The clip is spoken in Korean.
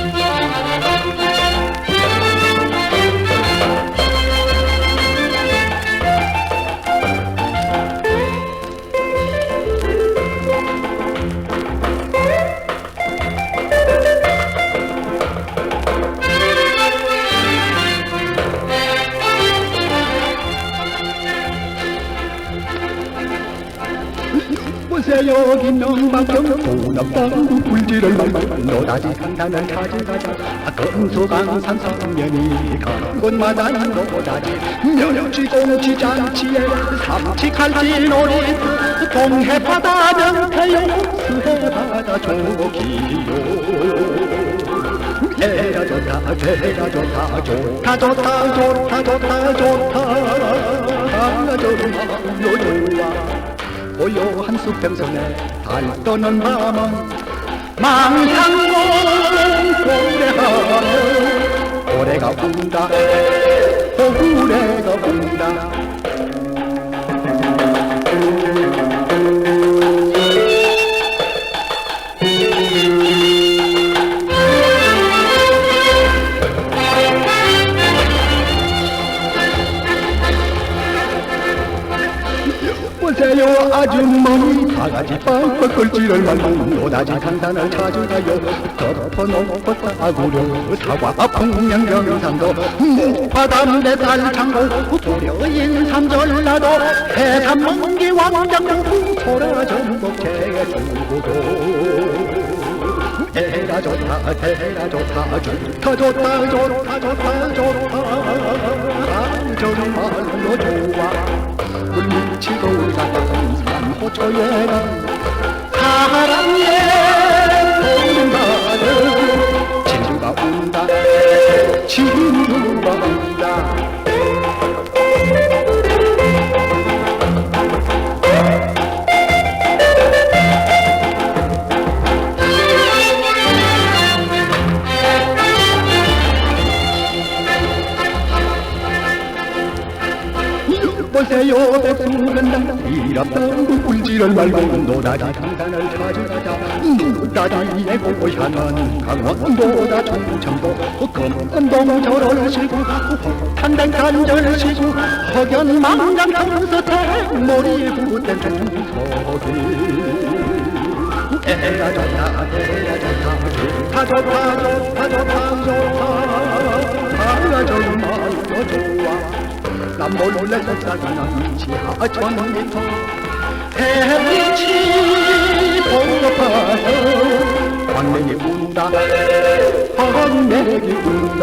Mm-hmm. 보세요 김영박경 동남방구 불지를 말고 노다지 강산을 찾아가자. 금수강 산 성면이 가는 곳마다 노다지. 멸치 꽁치 잔치에 삼치칼질 놀이. 동해바다 명태요 수해바다 조기요. 에라 좋다 에라 좋다 좋다 좋다 좋다 좋다 좋다. 아 정말로 좋아 고요한 숲평선에. 달 떠는 밤은 망상공 고래하며 고래가 운다 보세요 아주머니. 바가지 빡빡 걸지를 말고 노다지 강산을 찾아가요. 덮어놓고 따구려 사과 풍년경산도 무바담 내달 창고 도려인 삼전라도 해산 먼기 왕장도 소라 전복 제주도. 에라 좋다 좋다 좋다 좋다 좋다 좋다 좋다 산 보세요? 백수는 이랍던 꿀지를 말고 노다지 강산을 찾아가자 노다지의 고향은 강원도다 충청도 금은동 절을 시고 탄단간절을 시고 허견 망강 강서태 머리 붓댄 중소리 에라 좋다 에라 좋다. 좋다 좋다 좋다 좋다. 아 몰라서다가는 지하천 밑 햇빛이 번쩍하서 광맥이 운다 광맥이 운다